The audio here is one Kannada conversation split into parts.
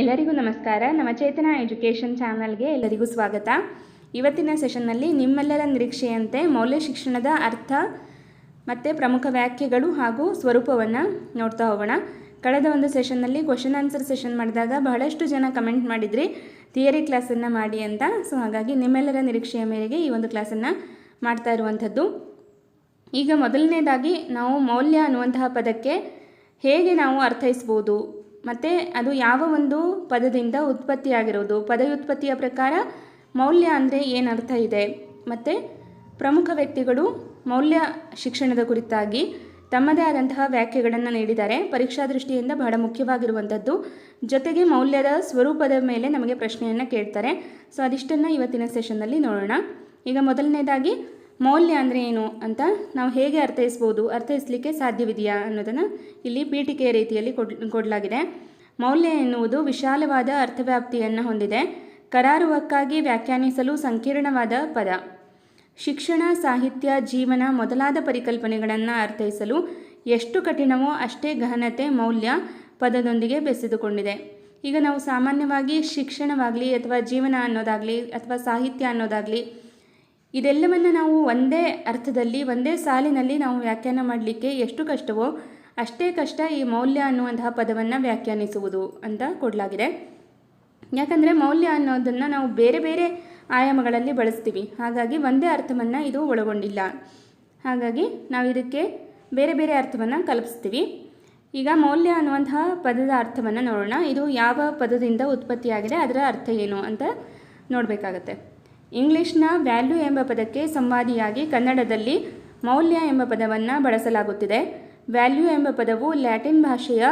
ಎಲ್ಲರಿಗೂ ನಮಸ್ಕಾರ. ನಮ್ಮ ಚೇತನ ಎಜುಕೇಷನ್ ಚಾನಲ್ಗೆ ಎಲ್ಲರಿಗೂ ಸ್ವಾಗತ. ಇವತ್ತಿನ ಸೆಷನ್ನಲ್ಲಿ ನಿಮ್ಮೆಲ್ಲರ ನಿರೀಕ್ಷೆಯಂತೆ ಮೌಲ್ಯ ಶಿಕ್ಷಣದ ಅರ್ಥ ಮತ್ತು ಪ್ರಮುಖ ವ್ಯಾಖ್ಯೆಗಳು ಹಾಗೂ ಸ್ವರೂಪವನ್ನು ನೋಡ್ತಾ ಹೋಗೋಣ. ಕಳೆದ ಒಂದು ಸೆಷನ್ನಲ್ಲಿ ಕ್ವಶನ್ ಆನ್ಸರ್ ಸೆಷನ್ ಮಾಡಿದಾಗ ಬಹಳಷ್ಟು ಜನ ಕಮೆಂಟ್ ಮಾಡಿದ್ರಿ. ಥಿಯರಿ ಕ್ಲಾಸನ್ನು ಮಾಡಿ ಅಂತ. ಸೊ ಹಾಗಾಗಿ ನಿಮ್ಮೆಲ್ಲರ ನಿರೀಕ್ಷೆಯ ಮೇರೆಗೆ ಈ ಒಂದು ಕ್ಲಾಸನ್ನು ಮಾಡ್ತಾ ಇರುವಂಥದ್ದು. ಈಗ ಮೊದಲನೇದಾಗಿ ನಾವು ಮೌಲ್ಯ ಅನ್ನುವಂತಹ ಪದಕ್ಕೆ ಹೇಗೆ ನಾವು ಅರ್ಥೈಸ್ಬೋದು? ಮತ್ತು ಅದು ಯಾವ ಒಂದು ಪದದಿಂದ ಉತ್ಪತ್ತಿಯಾಗಿರೋದು? ಪದವ್ಯುತ್ಪತ್ತಿಯ ಪ್ರಕಾರ ಮೌಲ್ಯ ಅಂದರೆ ಏನು ಅರ್ಥ ಇದೆ? ಮತ್ತು ಪ್ರಮುಖ ವ್ಯಕ್ತಿಗಳು ಮೌಲ್ಯ ಶಿಕ್ಷಣದ ಕುರಿತಾಗಿ ತಮ್ಮದೇ ಆದಂತಹ ವ್ಯಾಖ್ಯೆಗಳನ್ನು ನೀಡಿದ್ದಾರೆ. ಪರೀಕ್ಷಾ ದೃಷ್ಟಿಯಿಂದ ಬಹಳ ಮುಖ್ಯವಾಗಿರುವಂಥದ್ದು. ಜೊತೆಗೆ ಮೌಲ್ಯದ ಸ್ವರೂಪದ ಮೇಲೆ ನಮಗೆ ಪ್ರಶ್ನೆಯನ್ನು ಕೇಳ್ತಾರೆ. ಸೊ ಅದಿಷ್ಟನ್ನು ಇವತ್ತಿನ ಸೆಷನ್ನಲ್ಲಿ ನೋಡೋಣ. ಈಗ ಮೊದಲನೇದಾಗಿ ಮೌಲ್ಯ ಅಂದರೆ ಏನು ಅಂತ ನಾವು ಹೇಗೆ ಅರ್ಥೈಸ್ಬೋದು, ಅರ್ಥೈಸಲಿಕ್ಕೆ ಸಾಧ್ಯವಿದೆಯಾ ಅನ್ನೋದನ್ನು ಇಲ್ಲಿ ಪೀಠಿಕೆಯ ರೀತಿಯಲ್ಲಿ ಕೊಡ್, ಕೊಡಲಾಗಿದೆ. ಮೌಲ್ಯ ಎನ್ನುವುದು ವಿಶಾಲವಾದ ಅರ್ಥವ್ಯಾಪ್ತಿಯನ್ನು ಹೊಂದಿದೆ. ಕರಾರುವಕ್ಕಾಗಿ ವ್ಯಾಖ್ಯಾನಿಸಲು ಸಂಕೀರ್ಣವಾದ ಪದ. ಶಿಕ್ಷಣ, ಸಾಹಿತ್ಯ, ಜೀವನ ಮೊದಲಾದ ಪರಿಕಲ್ಪನೆಗಳನ್ನು ಅರ್ಥೈಸಲು ಎಷ್ಟು ಕಠಿಣವೋ ಅಷ್ಟೇ ಗಹನತೆ ಮೌಲ್ಯ ಪದದೊಂದಿಗೆ ಬೆಸೆದುಕೊಂಡಿದೆ. ಈಗ ನಾವು ಸಾಮಾನ್ಯವಾಗಿ ಶಿಕ್ಷಣವಾಗಲಿ ಅಥವಾ ಜೀವನ ಅನ್ನೋದಾಗಲಿ ಅಥವಾ ಸಾಹಿತ್ಯ ಅನ್ನೋದಾಗಲಿ ಇದೆಲ್ಲವನ್ನು ನಾವು ಒಂದೇ ಅರ್ಥದಲ್ಲಿ, ಒಂದೇ ಸಾಲಿನಲ್ಲಿ ನಾವು ವ್ಯಾಖ್ಯಾನ ಮಾಡಲಿಕ್ಕೆ ಎಷ್ಟು ಕಷ್ಟವೋ ಅಷ್ಟೇ ಕಷ್ಟ ಈ ಮೌಲ್ಯ ಅನ್ನುವಂತಹ ಪದವನ್ನು ವ್ಯಾಖ್ಯಾನಿಸುವುದು ಅಂತ ಕೊಡಲಾಗಿದೆ. ಯಾಕಂದರೆ ಮೌಲ್ಯ ಅನ್ನೋದನ್ನು ನಾವು ಬೇರೆ ಬೇರೆ ಆಯಾಮಗಳಲ್ಲಿ ಬಳಸ್ತೀವಿ. ಹಾಗಾಗಿ ಒಂದೇ ಅರ್ಥವನ್ನು ಇದು ಒಳಗೊಂಡಿಲ್ಲ. ಹಾಗಾಗಿ ನಾವು ಇದಕ್ಕೆ ಬೇರೆ ಬೇರೆ ಅರ್ಥವನ್ನು ಕಲ್ಪಿಸ್ತೀವಿ. ಈಗ ಮೌಲ್ಯ ಅನ್ನುವಂತಹ ಪದದ ಅರ್ಥವನ್ನು ನೋಡೋಣ. ಇದು ಯಾವ ಪದದಿಂದ ಉತ್ಪತ್ತಿಯಾಗಿದೆ, ಅದರ ಅರ್ಥ ಏನು ಅಂತ ನೋಡಬೇಕಾಗತ್ತೆ. ಇಂಗ್ಲಿಷ್ನ ವ್ಯಾಲ್ಯೂ ಎಂಬ ಪದಕ್ಕೆ ಸಂವಾದಿಯಾಗಿ ಕನ್ನಡದಲ್ಲಿ ಮೌಲ್ಯ ಎಂಬ ಪದವನ್ನು ಬಳಸಲಾಗುತ್ತಿದೆ. ವ್ಯಾಲ್ಯೂ ಎಂಬ ಪದವು ಲ್ಯಾಟಿನ್ ಭಾಷೆಯ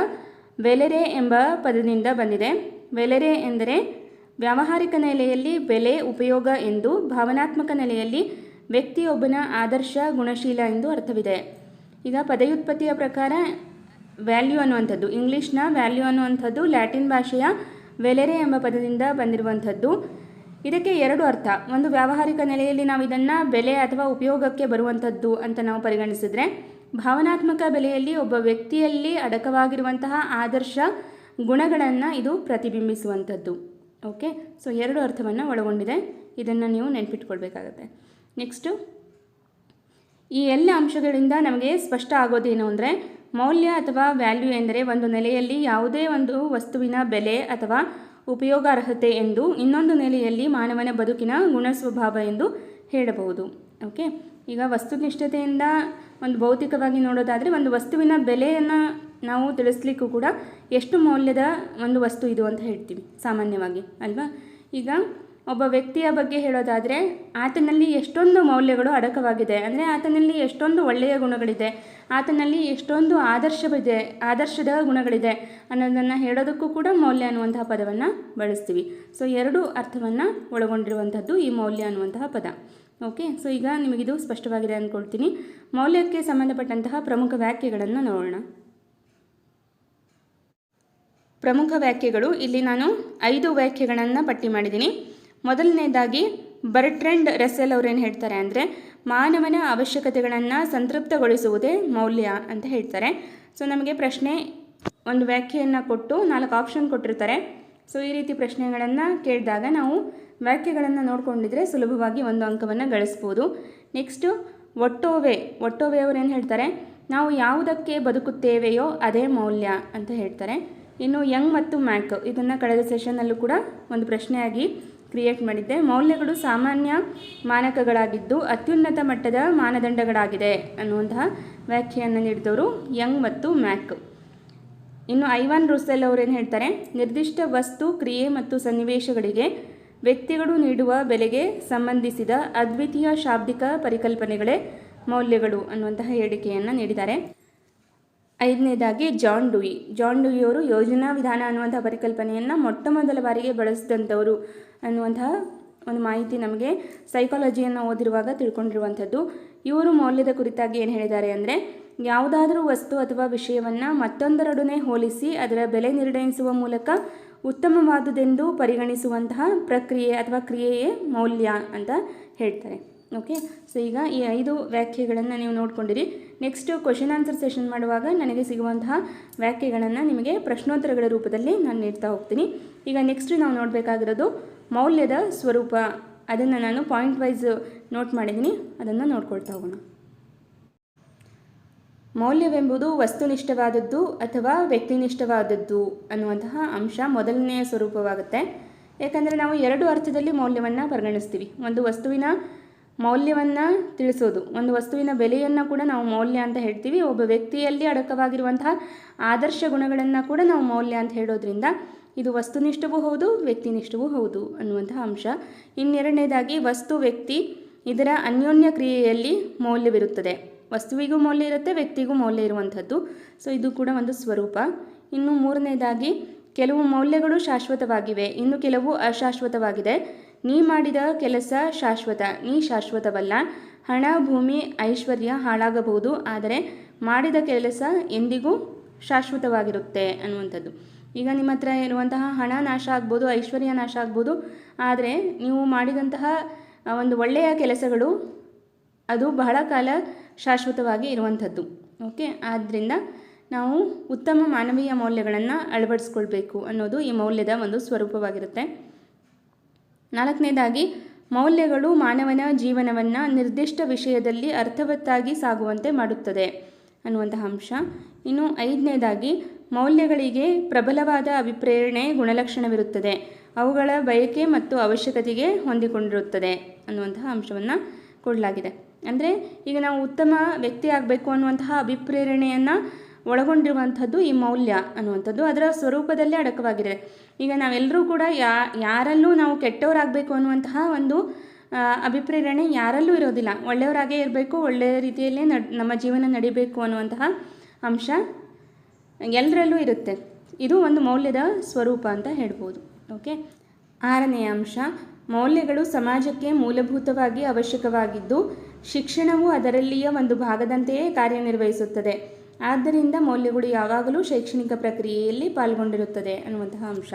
ವೆಲೆರೆ ಎಂಬ ಪದದಿಂದ ಬಂದಿದೆ. ವೆಲೆರೆ ಎಂದರೆ ವ್ಯಾವಹಾರಿಕ ನೆಲೆಯಲ್ಲಿ ಬೆಲೆ ಉಪಯೋಗ ಎಂದು ಭಾವನಾತ್ಮಕ ನೆಲೆಯಲ್ಲಿ ವ್ಯಕ್ತಿಯೊಬ್ಬನ ಆದರ್ಶ ಗುಣಶೀಲ ಎಂದು ಅರ್ಥವಿದೆ. ಈಗ ಪದಯುತ್ಪತ್ತಿಯ ಪ್ರಕಾರ ವ್ಯಾಲ್ಯೂ ಅನ್ನುವಂಥದ್ದು ಇಂಗ್ಲೀಷ್ನ ವ್ಯಾಲ್ಯೂ ಅನ್ನುವಂಥದ್ದು ಲ್ಯಾಟಿನ್ ಭಾಷೆಯ ವೆಲೆರೆ ಎಂಬ ಪದದಿಂದ ಬಂದಿರುವಂಥದ್ದು. ಇದಕ್ಕೆ ಎರಡು ಅರ್ಥ. ಒಂದು ವ್ಯಾವಹಾರಿಕ ನೆಲೆಯಲ್ಲಿ ನಾವು ಇದನ್ನು ಬೆಲೆ ಅಥವಾ ಉಪಯೋಗಕ್ಕೆ ಬರುವಂಥದ್ದು ಅಂತ ನಾವು ಪರಿಗಣಿಸಿದ್ರೆ, ಭಾವನಾತ್ಮಕ ಬೆಲೆಯಲ್ಲಿ ಒಬ್ಬ ವ್ಯಕ್ತಿಯಲ್ಲಿ ಅಡಕವಾಗಿರುವಂತಹ ಆದರ್ಶ ಗುಣಗಳನ್ನು ಇದು ಪ್ರತಿಬಿಂಬಿಸುವಂಥದ್ದು. ಓಕೆ ಸೊ ಎರಡು ಅರ್ಥವನ್ನು ಒಳಗೊಂಡಿದೆ. ಇದನ್ನು ನೀವು ನೆನ್ಪಿಟ್ಕೊಳ್ಬೇಕಾಗತ್ತೆ. ನೆಕ್ಸ್ಟು ಈ ಎಲ್ಲ ಅಂಶಗಳಿಂದ ನಮಗೆ ಸ್ಪಷ್ಟ ಆಗೋದೇನು ಅಂದರೆ, ಮೌಲ್ಯ ಅಥವಾ ವ್ಯಾಲ್ಯೂ ಎಂದರೆ ಒಂದು ನೆಲೆಯಲ್ಲಿ ಯಾವುದೇ ಒಂದು ವಸ್ತುವಿನ ಬೆಲೆ ಅಥವಾ ಉಪಯೋಗಾರ್ಹತೆ ಎಂದು ಇನ್ನೊಂದು ನೆಲೆಯಲ್ಲಿ ಮಾನವನ ಬದುಕಿನ ಗುಣ ಸ್ವಭಾವ ಎಂದು ಹೇಳಬಹುದು. ಓಕೆ ಈಗ ವಸ್ತುನಿಷ್ಠತೆಯಿಂದ ಒಂದು ಭೌತಿಕವಾಗಿ ನೋಡೋದಾದರೆ ಒಂದು ವಸ್ತುವಿನ ಬೆಲೆಯನ್ನು ನಾವು ತಿಳಿಸ್ಲಿಕ್ಕೂ ಕೂಡ ಎಷ್ಟು ಮೌಲ್ಯದ ಒಂದು ವಸ್ತು ಇದು ಅಂತ ಹೇಳ್ತೀವಿ, ಸಾಮಾನ್ಯವಾಗಿ, ಅಲ್ವಾ? ಈಗ ಒಬ್ಬ ವ್ಯಕ್ತಿಯ ಬಗ್ಗೆ ಹೇಳೋದಾದರೆ, ಆತನಲ್ಲಿ ಎಷ್ಟೊಂದು ಮೌಲ್ಯಗಳು ಅಡಕವಾಗಿದೆ. ಅಂದರೆ ಆತನಲ್ಲಿ ಎಷ್ಟೊಂದು ಒಳ್ಳೆಯ ಗುಣಗಳಿದೆ. ಆತನಲ್ಲಿ ಎಷ್ಟೊಂದು ಆದರ್ಶವಿದೆ, ಆದರ್ಶದ ಗುಣಗಳಿದೆ ಅನ್ನೋದನ್ನು ಹೇಳೋದಕ್ಕೂ ಕೂಡ ಮೌಲ್ಯ ಅನ್ನುವಂತಹ ಪದವನ್ನು ಬಳಸ್ತೀವಿ. ಸೊ ಎರಡು ಅರ್ಥವನ್ನು ಒಳಗೊಂಡಿರುವಂಥದ್ದು ಈ ಮೌಲ್ಯ ಅನ್ನುವಂತಹ ಪದ. ಓಕೆ ಸೊ ಈಗ ನಿಮಗಿದು ಸ್ಪಷ್ಟವಾಗಿದೆ ಅಂದ್ಕೊಳ್ತೀನಿ ಮೌಲ್ಯಕ್ಕೆ ಸಂಬಂಧಪಟ್ಟಂತಹ ಪ್ರಮುಖ ವ್ಯಾಖ್ಯೆಗಳನ್ನು ನೋಡೋಣ. ಪ್ರಮುಖ ವ್ಯಾಖ್ಯೆಗಳು, ಇಲ್ಲಿ ನಾನು ಐದು ವ್ಯಾಖ್ಯೆಗಳನ್ನು ಪಟ್ಟಿ ಮಾಡಿದ್ದೀನಿ. ಮೊದಲನೇದಾಗಿ ಬರ್ಟ್ರೆಂಡ್ ರೆಸೆಲ್ ಅವ್ರೇನು ಹೇಳ್ತಾರೆ ಅಂದರೆ ಮಾನವನ ಅವಶ್ಯಕತೆಗಳನ್ನು ಸಂತೃಪ್ತಗೊಳಿಸುವುದೇ ಮೌಲ್ಯ ಅಂತ ಹೇಳ್ತಾರೆ. ಸೊ ನಮಗೆ ಪ್ರಶ್ನೆ ಒಂದು ವ್ಯಾಖ್ಯೆಯನ್ನು ಕೊಟ್ಟು ನಾಲ್ಕು ಆಪ್ಷನ್ ಕೊಟ್ಟಿರ್ತಾರೆ. ಸೊ ಈ ರೀತಿ ಪ್ರಶ್ನೆಗಳನ್ನು ಕೇಳಿದಾಗ ನಾವು ವ್ಯಾಖ್ಯೆಗಳನ್ನು ನೋಡಿಕೊಂಡಿದ್ರೆ ಸುಲಭವಾಗಿ ಒಂದು ಅಂಕವನ್ನು ಗಳಿಸ್ಬೋದು. ನೆಕ್ಸ್ಟು ಒಟ್ಟೋವೆ ಒಟ್ಟೋವೆ ಏನು ಹೇಳ್ತಾರೆ? ನಾವು ಯಾವುದಕ್ಕೆ ಬದುಕುತ್ತೇವೆಯೋ ಅದೇ ಮೌಲ್ಯ ಅಂತ ಹೇಳ್ತಾರೆ. ಇನ್ನು ಯಂಗ್ ಮತ್ತು ಮ್ಯಾಕ್, ಇದನ್ನು ಕಳೆದ ಸೆಷನ್ನಲ್ಲೂ ಕೂಡ ಒಂದು ಪ್ರಶ್ನೆಯಾಗಿ ಕ್ರಿಯೇಟ್ ಮಾಡಿದ್ದೆ. ಮೌಲ್ಯಗಳು ಸಾಮಾನ್ಯ ಮಾನಕಗಳಾಗಿದ್ದು ಅತ್ಯುನ್ನತ ಮಟ್ಟದ ಮಾನದಂಡಗಳಾಗಿದೆ ಅನ್ನುವಂತಹ ವ್ಯಾಖ್ಯೆಯನ್ನು ನೀಡಿದವರು ಯಂಗ್ ಮತ್ತು ಮ್ಯಾಕ್. ಇನ್ನು ಐವಾನ್ ರುಸೆಲ್ ಅವರೇನು ಹೇಳ್ತಾರೆ? ನಿರ್ದಿಷ್ಟ ವಸ್ತು, ಕ್ರಿಯೆ ಮತ್ತು ಸನ್ನಿವೇಶಗಳಿಗೆ ವ್ಯಕ್ತಿಗಳು ನೀಡುವ ಬೆಲೆಗೆ ಸಂಬಂಧಿಸಿದ ಅದ್ವಿತೀಯ ಶಾಬ್ದಿಕ ಪರಿಕಲ್ಪನೆಗಳೇ ಮೌಲ್ಯಗಳು ಅನ್ನುವಂತಹ ಹೇಳಿಕೆಯನ್ನು ನೀಡಿದ್ದಾರೆ. ಐದನೇದಾಗಿ ಜಾನ್ ಡುಯಿ. ಜಾನ್ ಡುಯಿ ಅವರು ಯೋಜನಾ ವಿಧಾನ ಅನ್ನುವಂಥ ಪರಿಕಲ್ಪನೆಯನ್ನು ಮೊಟ್ಟ ಮೊದಲ ಬಾರಿಗೆ ಬಳಸಿದಂಥವರು. ಅನ್ನುವಂತಹ ಒಂದು ಮಾಹಿತಿ ನಮಗೆ ಸೈಕಾಲಜಿಯನ್ನು ಓದಿರುವಾಗ ತಿಳ್ಕೊಂಡಿರುವಂಥದ್ದು. ಇವರು ಮೌಲ್ಯದ ಕುರಿತಾಗಿ ಏನು ಹೇಳಿದ್ದಾರೆ ಅಂದರೆ, ಯಾವುದಾದರೂ ವಸ್ತು ಅಥವಾ ವಿಷಯವನ್ನು ಮತ್ತೊಂದರೊಡನೆ ಹೋಲಿಸಿ ಅದರ ಬೆಲೆ ನಿರ್ಣಯಿಸುವ ಮೂಲಕ ಉತ್ತಮವಾದುದೆಂದು ಪರಿಗಣಿಸುವಂತಹ ಪ್ರಕ್ರಿಯೆ ಅಥವಾ ಕ್ರಿಯೆಯೇ ಮೌಲ್ಯ ಅಂತ ಹೇಳ್ತಾರೆ. ಓಕೆ ಸೊ ಈಗ ಈ ಐದು ವ್ಯಾಖ್ಯೆಗಳನ್ನು ನೀವು ನೋಡ್ಕೊಂಡಿರಿ. ನೆಕ್ಸ್ಟ್ ಕ್ವಶನ್ ಆನ್ಸರ್ ಸೆಷನ್ ಮಾಡುವಾಗ ನನಗೆ ಸಿಗುವಂತಹ ವ್ಯಾಖ್ಯೆಗಳನ್ನು ನಿಮಗೆ ಪ್ರಶ್ನೋತ್ತರಗಳ ರೂಪದಲ್ಲಿ ನಾನು ನೀಡ್ತಾ ಹೋಗ್ತೀನಿ. ಈಗ ನೆಕ್ಸ್ಟ್ ನಾವು ನೋಡಬೇಕಾಗಿರೋದು ಮೌಲ್ಯದ ಸ್ವರೂಪ. ಅದನ್ನು ನಾನು ಪಾಯಿಂಟ್ ವೈಸ್ ನೋಟ್ ಮಾಡಿದ್ದೀನಿ. ಅದನ್ನು ನೋಡ್ಕೊಳ್ತಾ ಹೋಗೋಣ. ಮೌಲ್ಯವೆಂಬುದು ವಸ್ತುನಿಷ್ಠವಾದದ್ದು ಅಥವಾ ವ್ಯಕ್ತಿನಿಷ್ಠವಾದದ್ದು ಅನ್ನುವಂತಹ ಅಂಶ ಮೊದಲನೆಯ ಸ್ವರೂಪವಾಗುತ್ತೆ. ಯಾಕಂದರೆ ನಾವು ಎರಡು ಅರ್ಥದಲ್ಲಿ ಮೌಲ್ಯವನ್ನು ಪರಿಗಣಿಸ್ತೀವಿ. ಒಂದು ವಸ್ತುವಿನ ಮೌಲ್ಯವನ್ನು ತಿಳಿಸೋದು. ಒಂದು ವಸ್ತುವಿನ ಬೆಲೆಯನ್ನು ಕೂಡ ನಾವು ಮೌಲ್ಯ ಅಂತ ಹೇಳ್ತೀವಿ. ಒಬ್ಬ ವ್ಯಕ್ತಿಯಲ್ಲಿ ಅಡಕವಾಗಿರುವಂತಹ ಆದರ್ಶ ಗುಣಗಳನ್ನು ಕೂಡ ನಾವು ಮೌಲ್ಯ ಅಂತ ಹೇಳೋದ್ರಿಂದ ಇದು ವಸ್ತುನಿಷ್ಠವೂ ಹೌದು, ವ್ಯಕ್ತಿನಿಷ್ಠವೂ ಹೌದು ಅನ್ನುವಂತಹ ಅಂಶ. ಇನ್ನೆರಡನೇದಾಗಿ ವಸ್ತು, ವ್ಯಕ್ತಿ ಇದರ ಅನ್ಯೋನ್ಯ ಕ್ರಿಯೆಯಲ್ಲಿ ಮೌಲ್ಯವಿರುತ್ತದೆ. ವಸ್ತುವಿಗೂ ಮೌಲ್ಯ ಇರುತ್ತೆ, ವ್ಯಕ್ತಿಗೂ ಮೌಲ್ಯ ಇರುವಂಥದ್ದು. ಸೊ ಇದು ಕೂಡ ಒಂದು ಸ್ವರೂಪ. ಇನ್ನು ಮೂರನೇದಾಗಿ, ಕೆಲವು ಮೌಲ್ಯಗಳು ಶಾಶ್ವತವಾಗಿವೆ. ಇನ್ನು ಕೆಲವು ಅಶಾಶ್ವತವಾಗಿದೆ. ನೀ ಮಾಡಿದ ಕೆಲಸ ಶಾಶ್ವತ, ನೀ ಶಾಶ್ವತವಲ್ಲ. ಹಣ, ಭೂಮಿ, ಐಶ್ವರ್ಯ ಹಾಳಾಗಬಹುದು, ಆದರೆ ಮಾಡಿದ ಕೆಲಸ ಎಂದಿಗೂ ಶಾಶ್ವತವಾಗಿರುತ್ತೆ ಅನ್ನುವಂಥದ್ದು. ಈಗ ನಿಮ್ಮ ಹತ್ರ ಇರುವಂತಹ ಹಣ ನಾಶ ಆಗ್ಬೋದು, ಐಶ್ವರ್ಯ ನಾಶ ಆಗ್ಬೋದು, ಆದರೆ ನೀವು ಮಾಡಿದಂತಹ ಒಂದು ಒಳ್ಳೆಯ ಕೆಲಸಗಳು, ಅದು ಬಹಳ ಕಾಲ ಶಾಶ್ವತವಾಗಿ ಇರುವಂಥದ್ದು. ಓಕೆ? ಆದ್ದರಿಂದ ನಾವು ಉತ್ತಮ ಮಾನವೀಯ ಮೌಲ್ಯಗಳನ್ನು ಅಳವಡಿಸ್ಕೊಳ್ಬೇಕು ಅನ್ನೋದು ಈ ಮೌಲ್ಯದ ಒಂದು ಸ್ವರೂಪವಾಗಿರುತ್ತೆ. ನಾಲ್ಕನೇದಾಗಿ, ಮೌಲ್ಯಗಳು ಮಾನವನ ಜೀವನವನ್ನು ನಿರ್ದಿಷ್ಟ ವಿಷಯದಲ್ಲಿ ಅರ್ಥವತ್ತಾಗಿ ಸಾಗುವಂತೆ ಮಾಡುತ್ತದೆ ಅನ್ನುವಂತಹ ಅಂಶ. ಇನ್ನು ಐದನೇದಾಗಿ, ಮೌಲ್ಯಗಳಿಗೆ ಪ್ರಬಲವಾದ ಅಭಿಪ್ರೇರಣೆ ಗುಣಲಕ್ಷಣವಿರುತ್ತದೆ. ಅವುಗಳ ಬಯಕೆ ಮತ್ತು ಅವಶ್ಯಕತೆಗೆ ಹೊಂದಿಕೊಂಡಿರುತ್ತದೆ ಅನ್ನುವಂತಹ ಅಂಶವನ್ನು ಕೊಡಲಾಗಿದೆ. ಅಂದರೆ ಈಗ ನಾವು ಉತ್ತಮ ವ್ಯಕ್ತಿ ಆಗಬೇಕು ಅನ್ನುವಂತಹ ಅಭಿಪ್ರೇರಣೆಯನ್ನು ಒಳಗೊಂಡಿರುವಂಥದ್ದು ಈ ಮೌಲ್ಯ ಅನ್ನುವಂಥದ್ದು ಅದರ ಸ್ವರೂಪದಲ್ಲೇ ಅಡಕವಾಗಿದೆ. ಈಗ ನಾವೆಲ್ಲರೂ ಕೂಡ ಯಾ, ಯಾರಲ್ಲೂ ನಾವು ಕೆಟ್ಟವರಾಗಬೇಕು ಅನ್ನುವಂತಹ ಒಂದು ಅಭಿಪ್ರೇರಣೆ ಯಾರಲ್ಲೂ ಇರೋದಿಲ್ಲ. ಒಳ್ಳೆಯವರಾಗೇ ಇರಬೇಕು ಒಳ್ಳೆಯ ರೀತಿಯಲ್ಲೇ ನಡ್, ನಮ್ಮ ಜೀವನ ನಡಿಬೇಕು ಅನ್ನುವಂತಹ ಅಂಶ ಎಲ್ಲರಲ್ಲೂ ಇರುತ್ತೆ. ಇದು ಒಂದು ಮೌಲ್ಯದ ಸ್ವರೂಪ ಅಂತ ಹೇಳ್ಬೋದು. ಓಕೆ? ಆರನೆಯ ಅಂಶ, ಮೌಲ್ಯಗಳು ಸಮಾಜಕ್ಕೆ ಮೂಲಭೂತವಾಗಿ ಅವಶ್ಯಕವಾಗಿದ್ದು ಶಿಕ್ಷಣವು ಅದರಲ್ಲಿಯ ಒಂದು ಭಾಗದಂತೆಯೇ ಕಾರ್ಯನಿರ್ವಹಿಸುತ್ತದೆ. ಆದ್ದರಿಂದ ಮೌಲ್ಯಗಳು ಯಾವಾಗಲೂ ಶೈಕ್ಷಣಿಕ ಪ್ರಕ್ರಿಯೆಯಲ್ಲಿ ಪಾಲ್ಗೊಂಡಿರುತ್ತದೆ ಅನ್ನುವಂತಹ ಅಂಶ.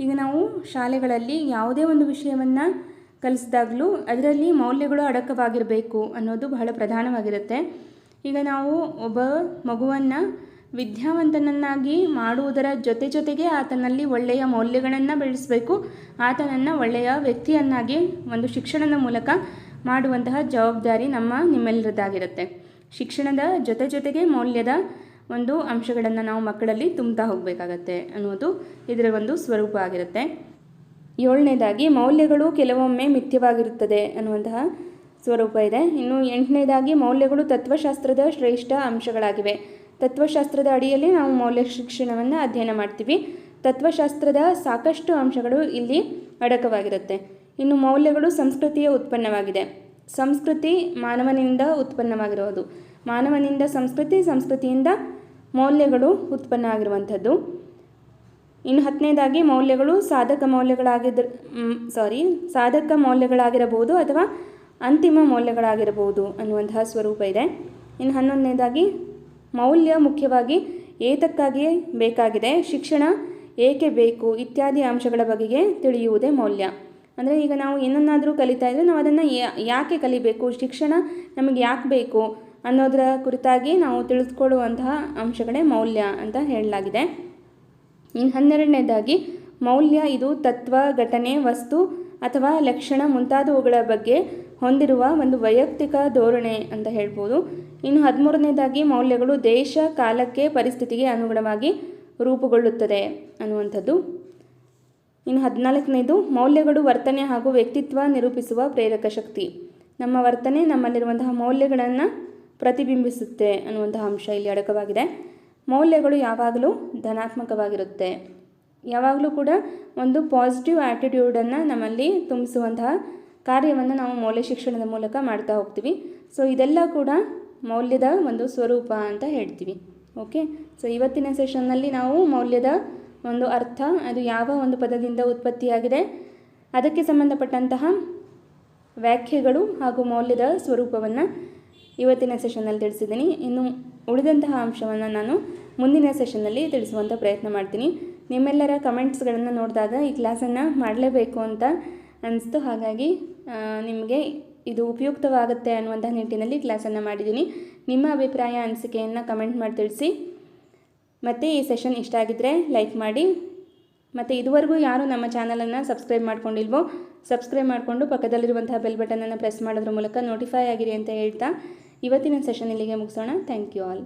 ಈಗ ನಾವು ಶಾಲೆಗಳಲ್ಲಿ ಯಾವುದೇ ಒಂದು ವಿಷಯವನ್ನು ಕಲಿಸಿದಾಗಲೂ ಅದರಲ್ಲಿ ಮೌಲ್ಯಗಳು ಅಡಕವಾಗಿರಬೇಕು ಅನ್ನೋದು ಬಹಳ ಪ್ರಧಾನವಾಗಿರುತ್ತೆ. ಈಗ ನಾವು ಒಬ್ಬ ಮಗುವನ್ನು ವಿದ್ಯಾವಂತನನ್ನಾಗಿ ಮಾಡುವುದರ ಜೊತೆ ಜೊತೆಗೆ ಆತನಲ್ಲಿ ಒಳ್ಳೆಯ ಮೌಲ್ಯಗಳನ್ನು ಬೆಳೆಸಬೇಕು. ಆತನನ್ನು ಒಳ್ಳೆಯ ವ್ಯಕ್ತಿಯನ್ನಾಗಿ, ಒಂದು ಶಿಕ್ಷಣದ ಮೂಲಕ ಮಾಡುವಂತಹ ಜವಾಬ್ದಾರಿ ನಮ್ಮ ನಿಮ್ಮೆಲ್ಲರದ್ದಾಗಿರುತ್ತೆ. ಶಿಕ್ಷಣದ ಜೊತೆ ಜೊತೆಗೆ ಮೌಲ್ಯದ ಒಂದು ಅಂಶಗಳನ್ನು ನಾವು ಮಕ್ಕಳಲ್ಲಿ ತುಂಬ್ತಾ ಹೋಗಬೇಕಾಗತ್ತೆ ಅನ್ನೋದು ಇದರ ಒಂದು ಸ್ವರೂಪ ಆಗಿರುತ್ತೆ. ಏಳನೇದಾಗಿ, ಮೌಲ್ಯಗಳು ಕೆಲವೊಮ್ಮೆ ಮಿಥ್ಯವಾಗಿರುತ್ತದೆ ಅನ್ನುವಂತಹ ಸ್ವರೂಪ ಇದೆ. ಇನ್ನು ಎಂಟನೇದಾಗಿ, ಮೌಲ್ಯಗಳು ತತ್ವಶಾಸ್ತ್ರದ ಶ್ರೇಷ್ಠ ಅಂಶಗಳಾಗಿವೆ. ತತ್ವಶಾಸ್ತ್ರದ ಅಡಿಯಲ್ಲಿ ನಾವು ಮೌಲ್ಯ ಶಿಕ್ಷಣವನ್ನು ಅಧ್ಯಯನ ಮಾಡ್ತೀವಿ. ತತ್ವಶಾಸ್ತ್ರದ ಸಾಕಷ್ಟು ಅಂಶಗಳು ಇಲ್ಲಿ ಅಡಕವಾಗಿರುತ್ತೆ. ಇನ್ನು ಮೌಲ್ಯಗಳು ಸಂಸ್ಕೃತಿಯ ಉತ್ಪನ್ನವಾಗಿದೆ. ಸಂಸ್ಕೃತಿ ಮಾನವನಿಂದ ಉತ್ಪನ್ನವಾಗಿರೋದು ಮಾನವನಿಂದ ಸಂಸ್ಕೃತಿ, ಸಂಸ್ಕೃತಿಯಿಂದ ಮೌಲ್ಯಗಳು ಉತ್ಪನ್ನ ಆಗಿರುವಂಥದ್ದು ಇನ್ನು ಹತ್ತನೇದಾಗಿ ಮೌಲ್ಯಗಳು ಸಾಧಕ ಮೌಲ್ಯಗಳಾಗಿದ್ದ ಸಾರಿ ಸಾಧಕ ಮೌಲ್ಯಗಳಾಗಿರಬಹುದು ಅಥವಾ ಅಂತಿಮ ಮೌಲ್ಯಗಳಾಗಿರಬಹುದು ಅನ್ನುವಂತಹ ಸ್ವರೂಪ ಇದೆ. ಇನ್ನು ಹನ್ನೊಂದನೇದಾಗಿ ಮೌಲ್ಯ ಮುಖ್ಯವಾಗಿ ಏತಕ್ಕಾಗಿಯೇ ಬೇಕಾಗಿದೆ, ಶಿಕ್ಷಣ ಏಕೆ ಬೇಕು ಇತ್ಯಾದಿ ಅಂಶಗಳ ಬಗೆಗೆ ತಿಳಿಯುವುದೇ ಮೌಲ್ಯ. ಅಂದರೆ ಈಗ ನಾವು ಏನನ್ನಾದರೂ ಕಲಿತಾ ಇದ್ದರೆ ನಾವು ಅದನ್ನು ಯಾಕೆ ಕಲಿಬೇಕು? ಶಿಕ್ಷಣ ನಮಗೆ ಯಾಕೆ ಬೇಕು? ಅನ್ನೋದರ ಕುರಿತಾಗಿ ನಾವು ತಿಳಿದುಕೊಳ್ಳುವಂತಹ ಅಂಶಗಳೇ ಮೌಲ್ಯ ಅಂತ ಹೇಳಲಾಗಿದೆ. ಇನ್ನು ಹನ್ನೆರಡನೇದಾಗಿ, ಮೌಲ್ಯ ಇದು ತತ್ವ, ಘಟನೆ, ವಸ್ತು ಅಥವಾ ಲಕ್ಷಣ ಮುಂತಾದವುಗಳ ಬಗ್ಗೆ ಹೊಂದಿರುವ ಒಂದು ವೈಯಕ್ತಿಕ ಧೋರಣೆ ಅಂತ ಹೇಳ್ಬೋದು. ಇನ್ನು ಹದಿಮೂರನೇದಾಗಿ, ಮೌಲ್ಯಗಳು ದೇಶ, ಕಾಲಕ್ಕೆ, ಪರಿಸ್ಥಿತಿಗೆ ಅನುಗುಣವಾಗಿ ರೂಪುಗೊಳ್ಳುತ್ತದೆ ಅನ್ನುವಂಥದ್ದು. ಇನ್ನು ಹದಿನಾಲ್ಕನೇದು, ಮೌಲ್ಯಗಳು ವರ್ತನೆ ಹಾಗೂ ವ್ಯಕ್ತಿತ್ವ ನಿರೂಪಿಸುವ ಪ್ರೇರಕ ಶಕ್ತಿ. ನಮ್ಮ ವರ್ತನೆ ನಮ್ಮಲ್ಲಿರುವಂತಹ ಮೌಲ್ಯಗಳನ್ನು ಪ್ರತಿಬಿಂಬಿಸುತ್ತೆ ಅನ್ನುವಂತಹ ಅಂಶ ಇಲ್ಲಿ ಅಡಕವಾಗಿದೆ. ಮೌಲ್ಯಗಳು ಯಾವಾಗಲೂ ಧನಾತ್ಮಕವಾಗಿರುತ್ತೆ. ಯಾವಾಗಲೂ ಕೂಡ ಒಂದು ಪಾಸಿಟಿವ್ ಆ್ಯಟಿಟ್ಯೂಡನ್ನು ನಮ್ಮಲ್ಲಿ ತುಂಬಿಸುವಂತಹ ಕಾರ್ಯವನ್ನು ನಾವು ಮೌಲ್ಯ ಶಿಕ್ಷಣದ ಮೂಲಕ ಮಾಡ್ತಾ ಹೋಗ್ತೀವಿ. ಸೊ ಇದೆಲ್ಲ ಕೂಡ ಮೌಲ್ಯದ ಒಂದು ಸ್ವರೂಪ ಅಂತ ಹೇಳ್ತೀವಿ. ಓಕೆ ಸೊ ಇವತ್ತಿನ ಸೆಷನ್ನಲ್ಲಿ ನಾವು ಮೌಲ್ಯದ ಒಂದು ಅರ್ಥ, ಅದು ಯಾವ ಒಂದು ಪದದಿಂದ ಉತ್ಪತ್ತಿಯಾಗಿದೆ? ಅದಕ್ಕೆ ಸಂಬಂಧಪಟ್ಟಂತಹ ವ್ಯಾಖ್ಯೆಗಳು ಹಾಗೂ ಮೌಲ್ಯದ ಸ್ವರೂಪವನ್ನು ಇವತ್ತಿನ ಸೆಷನ್ನಲ್ಲಿ ತಿಳಿಸಿದ್ದೀನಿ. ಇನ್ನು ಉಳಿದಂತಹ ಅಂಶವನ್ನು ನಾನು ಮುಂದಿನ ಸೆಷನ್ನಲ್ಲಿ ತಿಳಿಸುವಂಥ ಪ್ರಯತ್ನ ಮಾಡ್ತೀನಿ. ನಿಮ್ಮೆಲ್ಲರ ಕಮೆಂಟ್ಸ್ಗಳನ್ನು ನೋಡಿದಾಗ ಈ ಕ್ಲಾಸನ್ನು ಮಾಡಲೇಬೇಕು ಅಂತ ಅನ್ನಿಸ್ತು ಹಾಗಾಗಿ ನಿಮಗೆ ಇದು ಉಪಯುಕ್ತವಾಗುತ್ತೆ ಅನ್ನುವಂಥ ನಿಟ್ಟಿನಲ್ಲಿ ಕ್ಲಾಸನ್ನು ಮಾಡಿದ್ದೀನಿ. ನಿಮ್ಮ ಅಭಿಪ್ರಾಯ, ಅನಿಸಿಕೆಯನ್ನು ಕಮೆಂಟ್ ಮಾಡಿ ತಿಳಿಸಿ. ಮತ್ತು ಈ ಸೆಷನ್ ಇಷ್ಟ ಆಗಿದ್ದರೆ ಲೈಕ್ ಮಾಡಿ. ಮತ್ತು ಇದುವರೆಗೂ ಯಾರು ನಮ್ಮ ಚಾನಲನ್ನು ಸಬ್ಸ್ಕ್ರೈಬ್ ಮಾಡ್ಕೊಂಡಿಲ್ವೋ, ಸಬ್ಸ್ಕ್ರೈಬ್ ಮಾಡಿಕೊಂಡು ಪಕ್ಕದಲ್ಲಿರುವಂತಹ ಬೆಲ್ ಬಟನನ್ನು ಪ್ರೆಸ್ ಮಾಡೋದ್ರ ಮೂಲಕ ನೋಟಿಫೈ ಆಗಿರಿ ಅಂತ ಹೇಳ್ತಾ ಇವತ್ತಿನ ಸೆಷನ್ ಇಲ್ಲಿಗೆ ಮುಗಿಸೋಣ. Thank you all